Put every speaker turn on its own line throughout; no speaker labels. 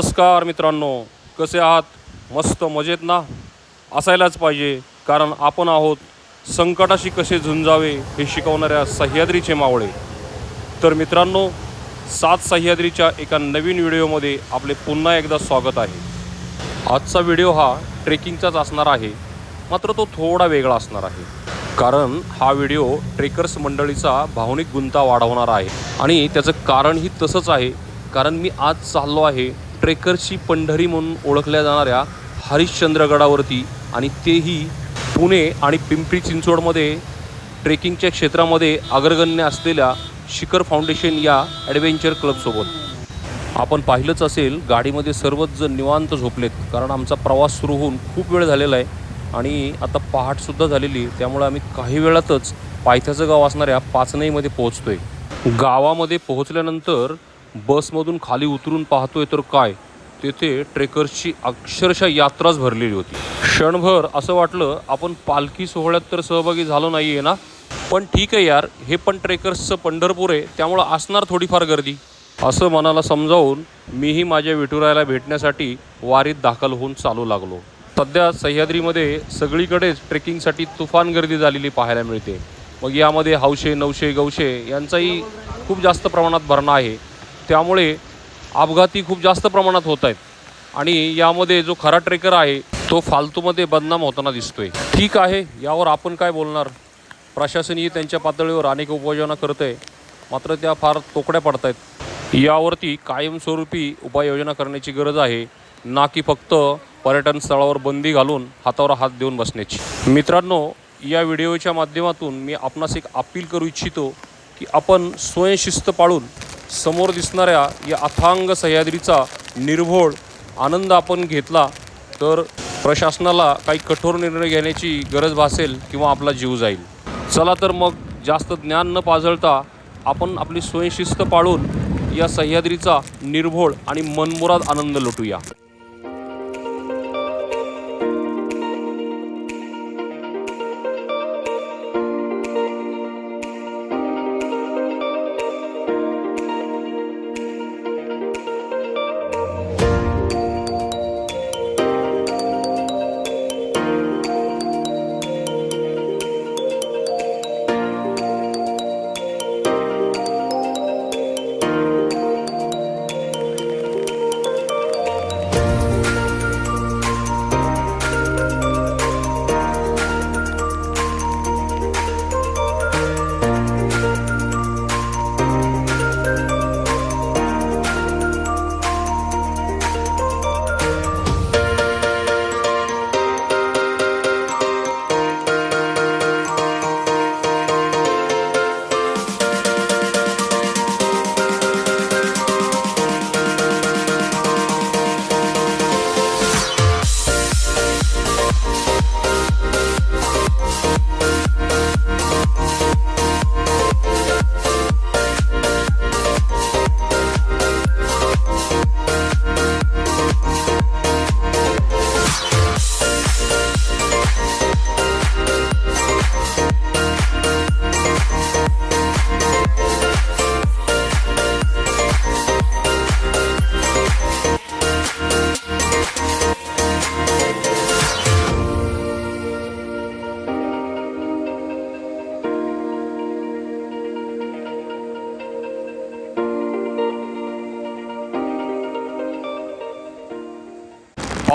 नमस्कार मित्रांनो कसे आहात? मस्त मजेत ना? असायलाच पाहिजे कारण आपण आहोत संकटाशी कसे झुंजावे हे शिकवणाऱ्या सह्याद्रीचे मावळे. तर मित्रांनो सात सह्याद्रीच्या एका नवीन व्हिडिओमध्ये आपले पुन्हा एकदा स्वागत आहे. आजचा व्हिडिओ हा ट्रेकिंगचाच असणार आहे मात्र तो थोडा वेगळा असणार आहे. कारण हा व्हिडिओ ट्रेकर्स मंडळीचा भावनिक गुंता वाढवणार आहे. आणि त्याचं कारणही तसंच आहे कारण मी आज चाललो आहे ट्रेकर्सची पंढरी म्हणून ओळखल्या जाणाऱ्या हरिश्चंद्रगडावरती आणि तेही पुणे आणि पिंपरी चिंचवडमध्ये ट्रेकिंगच्या क्षेत्रामध्ये अग्रगण्य असलेल्या शिखर फाउंडेशन या ॲडव्हेंचर क्लबसोबत आपण पाहिलंच असेल गाडीमध्ये सर्वच जण निवांत झोपलेत कारण आमचा प्रवास सुरू होऊन खूप वेळ झालेला आहे आणि आता पहाटसुद्धा झालेली त्यामुळे आम्ही काही वेळातच पायथ्याचं गाव असणाऱ्या पाचनईमध्ये आहे गावामध्ये पोहोचल्यानंतर बसमधून खाली उतरून पाहतोय तर काय? तेथे ट्रेकर्सची अक्षरशः यात्राच भरलेली होती. क्षणभर असं वाटलं आपण पालखी सोहळ्यात तर सहभागी झालो नाही आहे ना? पण ठीक आहे यार हे पण ट्रेकर्सचं पंढरपूर आहे त्यामुळं असणार थोडीफार गर्दी. असं मनाला समजावून मीही माझ्या विठुरायाला भेटण्यासाठी वारीत दाखल होऊन चालू लागलो. सध्या सह्याद्रीमध्ये सगळीकडेच ट्रेकिंगसाठी तुफान गर्दी झालेली पाहायला मिळते. मग यामध्ये हौशे नवशे गवशे यांचाही खूप जास्त प्रमाणात भरणा आहे. त्यामुळे अपघाती खूप जास्त प्रमाणात होत आहेत. आणि यामध्ये जो खरा ट्रेकर आहे तो फालतूमध्ये बदनाम होताना दिसतोय. ठीक आहे यावर आपण काय बोलणार? प्रशासनही त्यांच्या पातळीवर अनेक उपाययोजना करत आहे. मात्र त्या फार तोकड्या पडत आहेत. यावरती कायमस्वरूपी उपाययोजना करण्याची गरज आहे. ना की फक्त पर्यटन स्थळावर बंदी घालून हातावर हात देऊन बसण्याची. मित्रांनो या व्हिडिओच्या माध्यमातून मी आपणास एक अपील करू इच्छितो की आपण स्वयंशिस्त पाळून समोर दिसणाऱ्या या अथांग सह्याद्रीचा निर्भोळ आनंद आपण घेतला तर प्रशासनाला काही कठोर निर्णय घेण्याची गरज भासेल किंवा आपला जीव जाईल. चला तर मग जास्त ज्ञान न पाझळता आपण आपली स्वयंशिस्त पाळून या सह्याद्रीचा निर्भोळ आणि मनमुराद आनंद लुटूया.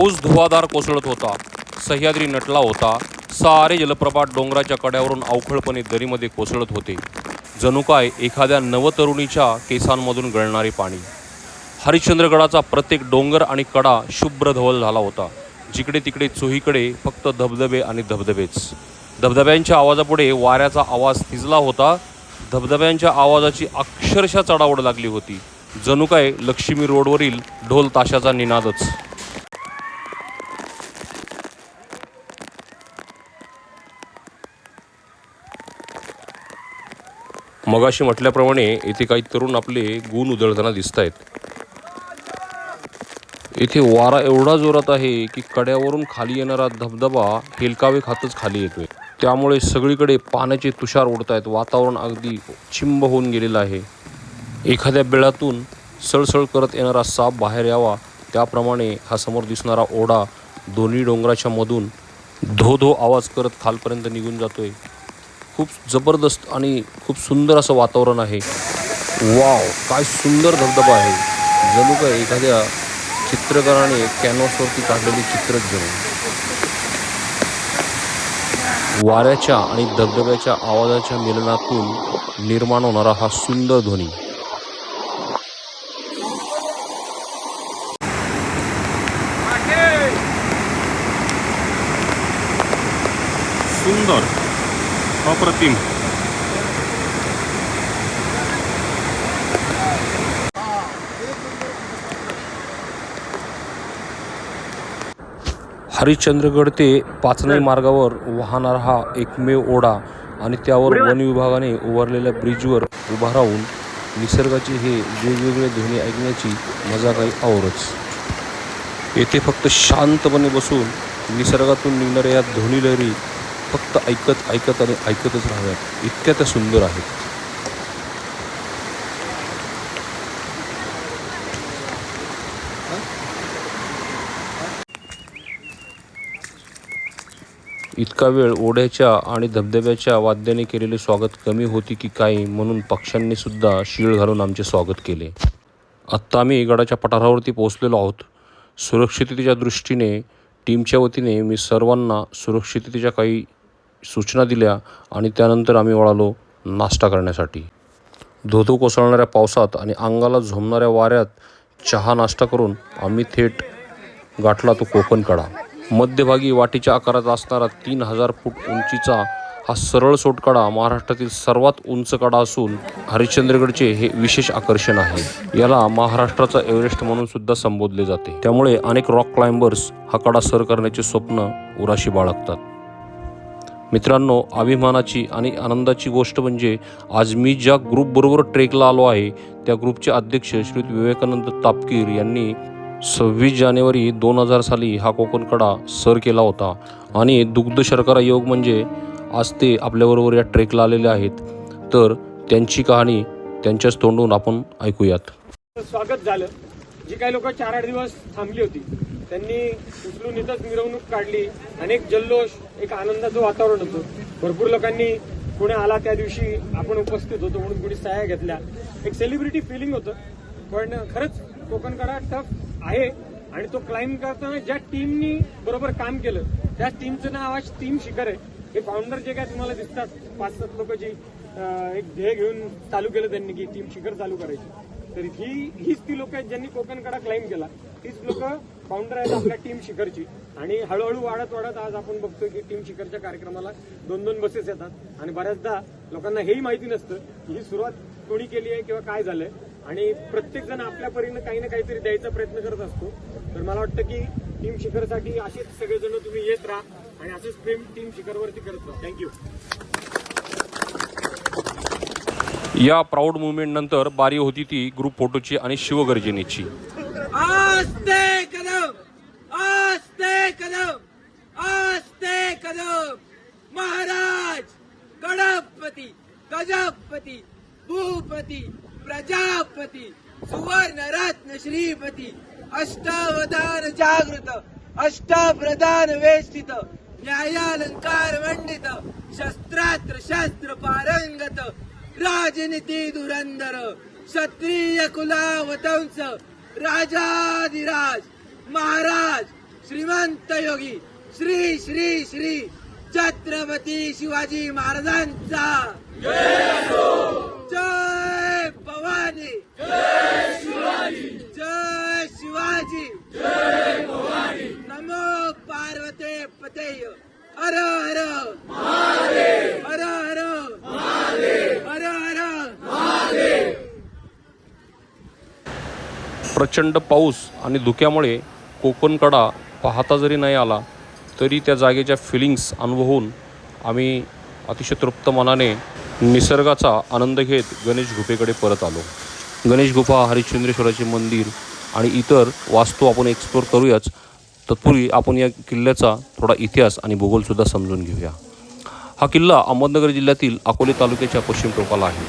पाऊस धुवाधार कोसळत होता. सह्याद्री नटला होता. सारे जलप्रपात डोंगराच्या कड्यावरून अवखळपणे दरीमध्ये कोसळत होते. जणू काय एखाद्या नवतरुणीच्या केसांमधून गळणारे पाणी. हरिश्चंद्रगडाचा प्रत्येक डोंगर आणि कडा शुभ्र धवल झाला होता. जिकडे तिकडे चोहीकडे फक्त धबधबे आणि धबधबेच. धबधब्यांच्या आवाजापुढे वाऱ्याचा आवाज थिजला होता. धबधब्यांच्या आवाजाची अक्षरशः चढावड लागली होती. जणू काय लक्ष्मी रोडवरील ढोल ताशाचा निनादच. मगाशी म्हटल्याप्रमाणे येथे काही तरुण आपले गुण उधळताना दिसत आहेत येथे वारा एवढा जोरात आहे की कड्यावरून खाली येणारा धबधबा हेलकावे खातच खाली येतोय. त्यामुळे सगळीकडे पाण्याचे तुषार उडत आहेत वातावरण अगदी चिंब होऊन गेलेलं आहे. एखाद्या बेळातून सळसळ करत येणारा साप बाहेर यावा त्याप्रमाणे हा समोर दिसणारा ओढा दोन्ही डोंगराच्या मधून धो धो आवाज करत खालपर्यंत निघून जातोय. खूप जबरदस्त आणि खूप सुंदर असं वातावरण आहे. वाव काय सुंदर धबधबा आहे. जणू काय एखाद्या चित्रकाराने कॅनव्हासवरती काढलेली चित्रच जणू वाऱ्याच्या आणि धबधब्याच्या आवाजाच्या मिलनातून निर्माण होणारा हा सुंदर ध्वनी सुंदर अप्रतिम. हरिश्चंद्रगड ते पाचनई मार्गावर वाहणारा हा एकमेव ओढा आणि त्यावर वन विभागाने उभारलेल्या ब्रिजवर उभा राहून निसर्गाचे हे वेगवेगळे ध्वनी ऐकण्याची मजा काही आवरच. येथे फक्त शांतपणे बसून निसर्गातून निघणाऱ्या या ध्वनी लहरी फक्त ऐकत ऐकत आणि ऐकतच राहाव्यात इतक्या त्या सुंदर आहेत. इतका वेळ ओढ्याच्या आणि धबधब्याच्या वाद्याने केलेले स्वागत कमी होती की काय म्हणून पक्ष्यांनी सुद्धा शीळ घालून आमचे स्वागत केले. आत्ता आम्ही गडाच्या पठारावरती पोहोचलेलो आहोत. सुरक्षिततेच्या दृष्टीने टीमच्या वतीने मी सर्वांना सुरक्षिततेच्या काही सूचना दिल्या आणि त्यानंतर आम्ही वळालो नाश्ता करण्यासाठी. धोधो कोसळणाऱ्या पावसात आणि अंगाला झोमणाऱ्या वाऱ्यात चहा नाश्ता करून आम्ही थेट गाठला तो कोकण कडा मध्यभागी वाटीच्या आकारात असणारा तीन हजार फूट उंचीचा हा सरळ सोटकडा महाराष्ट्रातील सर्वात उंच कडा असून हरिश्चंद्रगडचे हे विशेष आकर्षण आहे. याला महाराष्ट्राचा एव्हरेस्ट म्हणून सुद्धा संबोधले जाते. त्यामुळे अनेक रॉक क्लाइंबर्स हा कडा सर करण्याचे स्वप्न उराशी बाळगतात मित्रांनो अभिमानाची आणि आनंदाची गोष्ट म्हणजे आज मी ज्या ग्रुपबरोबर ट्रेकला आलो आहे त्या ग्रुपचे अध्यक्ष श्री विवेकानंद तापकीर यांनी सव्वीस जानेवारी दोन हजार साली हा कोकण कडा सर केला होता. आणि दुग्ध शर्करा योग म्हणजे आज ते आपल्याबरोबर या ट्रेकला आलेले आहेत. तर त्यांची कहाणी त्यांच्याच तोंडून आपण ऐकूयात.
स्वागत झालं. जी काही लोक चार आठ दिवस थांबली होती त्यांनी उचलून इथंच मिरवणूक काढली. अनेक जल्लोष एक आनंदाचं वातावरण होतं. भरपूर लोकांनी पुणे आला त्या दिवशी आपण उपस्थित होतो म्हणून कुणी सहाय्या घेतल्या. एक सेलिब्रिटी फिलिंग होतं. पण खरंच कोकणकडा टफ आहे आणि तो क्लाइंब करताना ज्या टीमनी बरोबर काम केलं त्याच टीमचं नाव आज टीम शिखर आहे. हे फाउंडर जे काय तुम्हाला दिसतात पाच सात लोक जी एक ध्येय घेऊन चालू केलं त्यांनी की टीम शिखर चालू करायची. तर ही हीच ती लोक आहेत ज्यांनी कोकणकडा क्लाइम केला. हीच लोक फाउंडर आहेत आपल्या टीम शिखरची. आणि हळूहळू वाढत वाढत आज आपण बघतोय की टीम शिखरच्या कार्यक्रमाला दोन दोन बसेस येतात. आणि बऱ्याचदा लोकांना हेही माहिती नसतं की ही सुरुवात कोणी केली आहे किंवा काय झालंय. आणि प्रत्येक जण आपल्या परीनं काही ना काहीतरी द्यायचा प्रयत्न करत असतो. तर मला वाटतं की टीम शिखरसाठी असेच सगळेजण तुम्ही येत राहा. आणि असंच प्रेम टीम शिखरवरती करत राहा. थँक्यू
या प्राऊड मुवमेंट नंतर बारी होती ती ग्रुप फोटोची आणि शिवगर्जनेची.
आस्ते आस्ते आस्ते महाराज गणपती गजपती भूपती प्रजापती सुवर्ण रत्न श्रीपती अष्टावधान जागृत अष्टाप्रधान वेष्टित न्यायालंकार मंडित शस्त्रात्र शस्त्र पारंगत राजनीती धुरंधर क्षत्रिय कुलावतंस राजाधिराज महाराज श्रीमंत योगी श्री श्री श्री छत्रपती शिवाजी महाराजांचा. जय भवानी. जय शिवाजी. नमो पार्वते पतेय. हर हर. हर हर हर हर
प्रचंड पाऊस आणि धुक्यामुळे कोकणकडा पाहता जरी नाही आला तरी त्या जागेच्या फिलिंग्स अनुभवून आम्ही अतिशय तृप्त मनाने निसर्गाचा आनंद घेत गणेश गुफेकडे परत आलो. गणेश गुफा हरिश्चंद्रेश्वराचे मंदिर आणि इतर वास्तू आपण एक्सप्लोर करूयाच. तत्पूर्वी आपण या किल्ल्याचा थोडा इतिहास आणि भूगोलसुद्धा समजून घेऊया. हा किल्ला अहमदनगर जिल्ह्यातील अकोले तालुक्याच्या पश्चिम टोकाला आहे.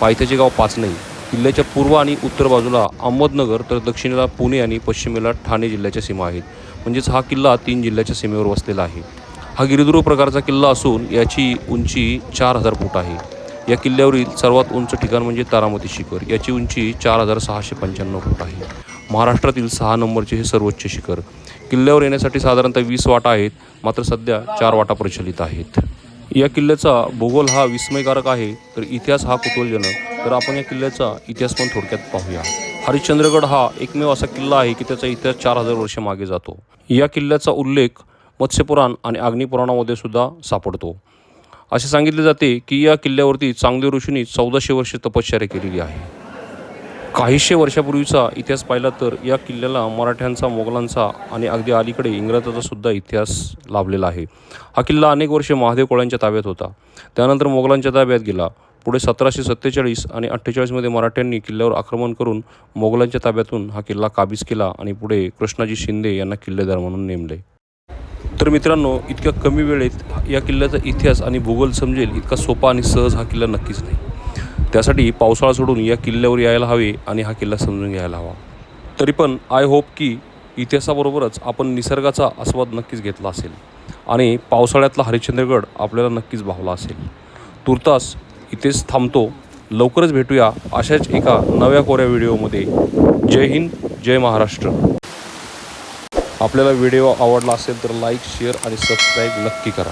पायथ्याचे गाव पाचनई. किल्ल्याच्या पूर्व आणि उत्तर बाजूला अहमदनगर तर दक्षिणेला पुणे आणि पश्चिमेला ठाणे जिल्ह्याच्या सीमा आहेत. म्हणजेच हा किल्ला तीन जिल्ह्याच्या सीमेवर वसलेला आहे. हा गिरिदुर्ग प्रकारचा किल्ला असून याची उंची चार हजार फूट आहे. या किल्ल्यावरील सर्वात उंच ठिकाण म्हणजे तारामती शिखर. याची उंची चार हजार सहाशे पंच्याण्णव फूट आहे. महाराष्ट्रातील सहा नंबरचे हे सर्वोच्च शिखर. किल्ल्यावर येण्यासाठी साधारणतः वीस वाटा आहेत मात्र सध्या चार वाटा प्रचलित आहेत. या किल्ल्याचा भूगोल हा विस्मयकारक आहे तर इतिहास हा कुतूहलजनक. तर आपण या किल्ल्याचा इतिहास पण थोडक्यात पाहूया. हरिश्चंद्रगड हा एकमेव असा किल्ला आहे की त्याचा इतिहास चार हजार वर्ष मागे जातो. या किल्ल्याचा उल्लेख मत्स्यपुराण आणि अग्निपुराणामध्ये सुद्धा सापडतो. असे सांगितले जाते की या किल्ल्यावरती चांगदेव ऋषींनी चौदाशे वर्षे तपश्चर्या केलेली आहे. काहीशे वर्षापूर्वीचा इतिहास पाहिला तर या किल्ल्याला मराठ्यांचा मोगलांचा आणि अगदी अलीकडे इंग्रजाचा सुद्धा इतिहास लाभलेला आहे. हा किल्ला अनेक वर्षे महादेव कोळ्यांच्या ताब्यात होता. त्यानंतर मोगलांच्या ताब्यात गेला. पुढे सतराशे सत्तेचाळीस आणि अठ्ठेचाळीसमध्ये मराठ्यांनी किल्ल्यावर आक्रमण करून मोगलांच्या ताब्यातून हा किल्ला काबीज केला आणि पुढे कृष्णाजी शिंदे यांना किल्लेदार म्हणून नेमले. तर मित्रांनो इतक्या कमी वेळेत या किल्ल्याचा इतिहास आणि भूगोल समजेल इतका सोपा आणि सहज हा किल्ला नक्कीच नाही. त्यासाठी पावसाळा सोडून या किल्ल्यावर यायला हवे आणि हा किल्ला समजून घ्यायला हवा. तरी पण आय होप की इतिहासाबरोबरच आपण निसर्गाचा आस्वाद नक्कीच घेतला असेल आणि पावसाळ्यातला हरिश्चंद्रगड आपल्याला नक्कीच भावला असेल. तुर्तास इथेच थांबतो. लवकरच भेटूया अशाच एका नव्या कोऱ्या व्हिडिओमध्ये. जय हिंद जय महाराष्ट्र. आपल्याला व्हिडिओ आवडला असेल तर लाईक शेअर आणि सबस्क्राईब नक्की करा.